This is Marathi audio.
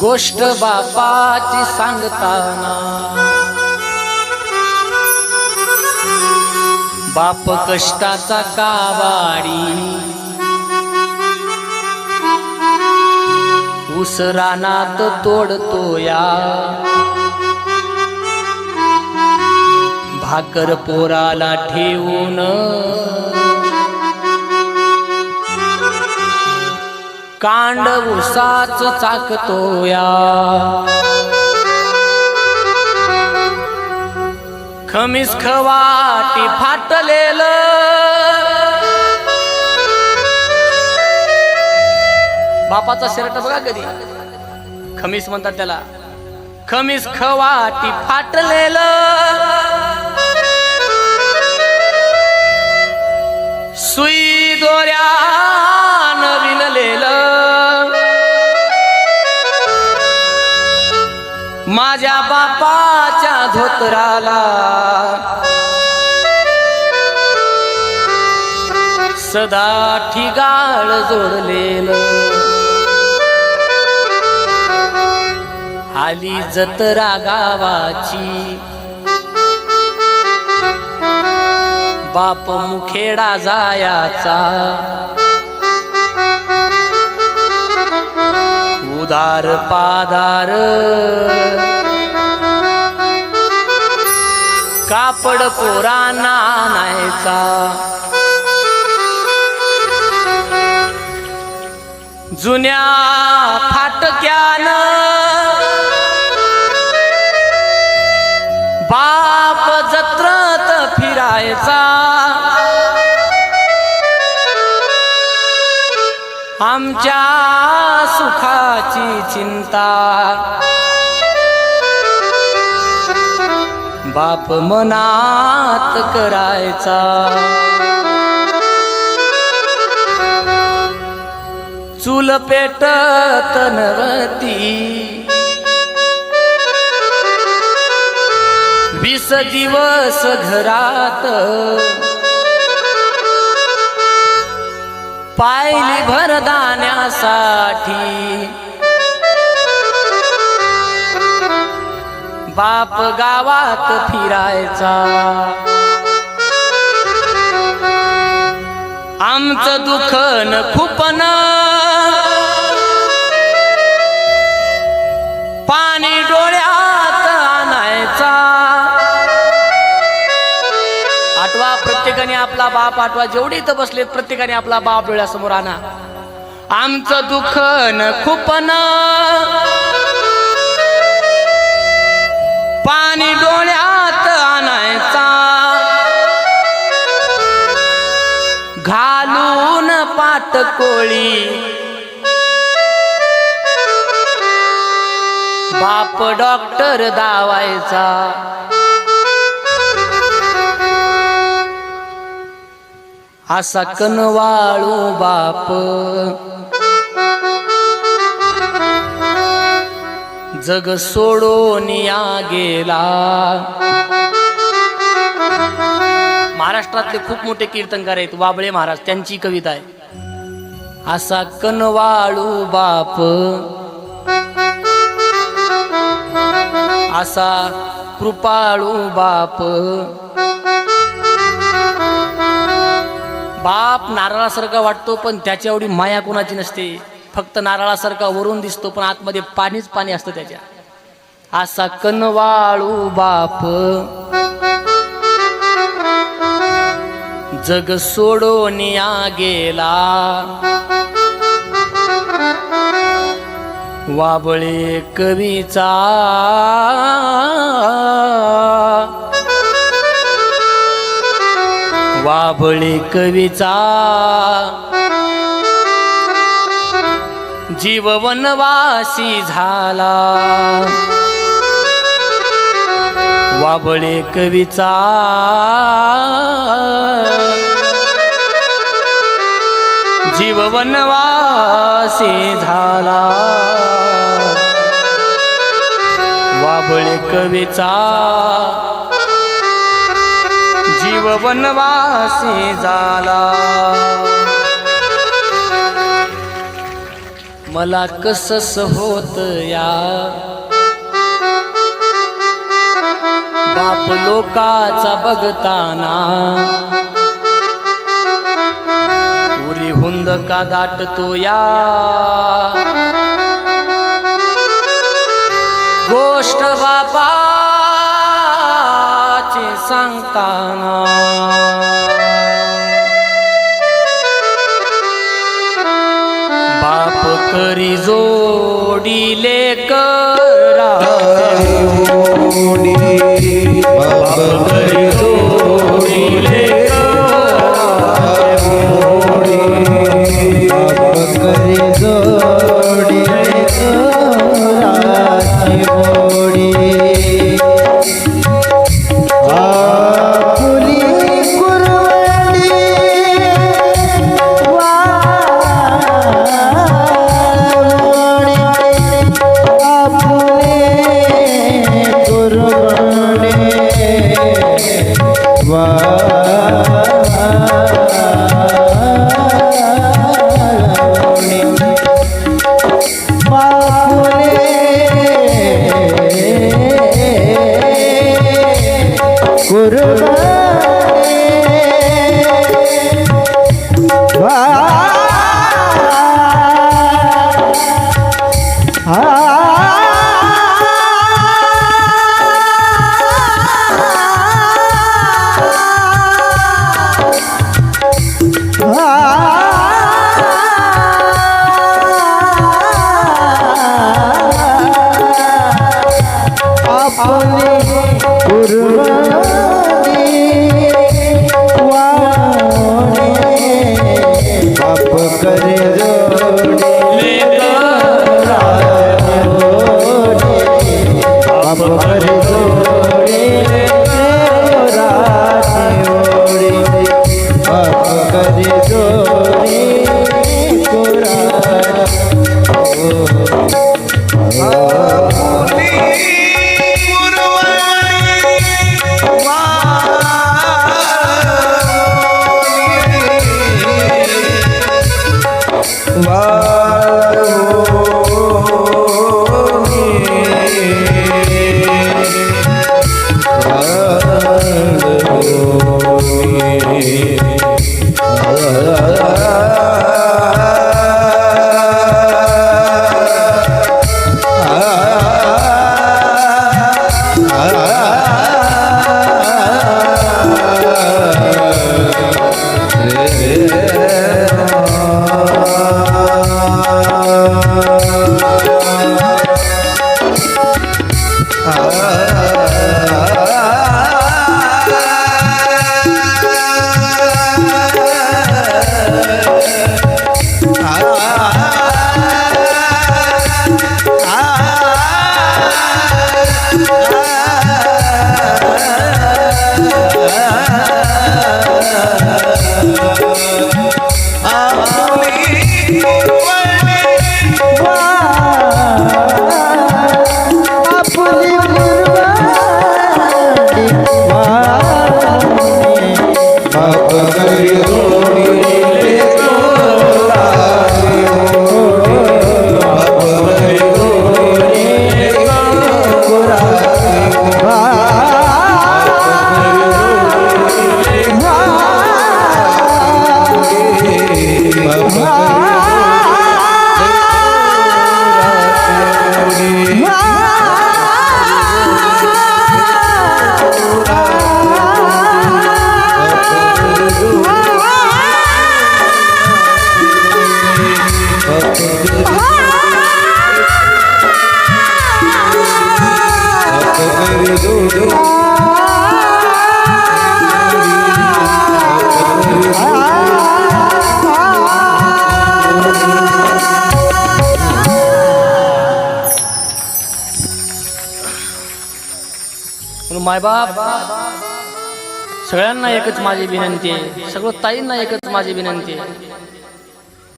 गोष्ट बापाची सांगताना. बाप कष्टाचा कावाडी. उसरानात तोडतो या भाकर पोराला ठेवून कांड उसाच चाकतो या खमीस खवाटी फाटलेल. बापाचा शर्ट बघा कधी. खमीस म्हणतात त्याला. खमीस खवाटी फाटलेल. सुई दोऱ्या धोतराला. सदा ठिगाळ जोडलेलं. आली जत्रा गावाची. बाप मुखेडा जायाचा. उदार पादार. कापड कोराना आणायचा. जुन्या फाटक्यान बाप जत्रत फिरायचा. आमच्या सुखाची चिंता. बाप मनात करायचा. चूल पेटत नवती वीस दिवस घरात. पायली भरदाण्यासाठी बाप गावात फिरायचा. आमचं दुखन खूपन. पाणी डोळ्यात आणायचा. आठवा प्रत्येकाने आपला बाप आठवा. जेवढे इथं बसलेत प्रत्येकाने आपला बाप डोळ्यासमोर आणा. आमचं दुखन खूपन. पाणी डोळ्यात आणायचा. घालून पाटकोळी बाप डॉक्टर दावायचा. असा कनवाळू बाप. जग सोडून या गेला. महाराष्ट्रातले खूप मोठे कीर्तनकार आहेत वाबळे महाराज त्यांची कविता आहे. असा कनवाळू बाप. असा कृपाळू बाप. बाप नारळासारखा वाटतो पण त्याच्या एवढी माया कोणाची नसते. फक्त नारळासारखा वरून दिसतो पण आतमध्ये पाणीच पाणी असतं त्याच्या. असा कनवाळू बाप. जग सोडून या गेला. वाबळे कवीचा. वाबळे कवीचा. जीव वनवासी झाला. वाबळे कवीचा जीव वनवासी झाला. वाबळे कवीचा जीव वनवासी झाला. मला कसस होत या? बाप लोकाचा बघताना. उरी हुंद का दाटतो या? बाप जोडीले करा. बाप 啊。Gracias. मायबाप. सगळ्यांना एकच माझी विनंती आहे. सगळं ताईंना एकच माझी विनंती आहे.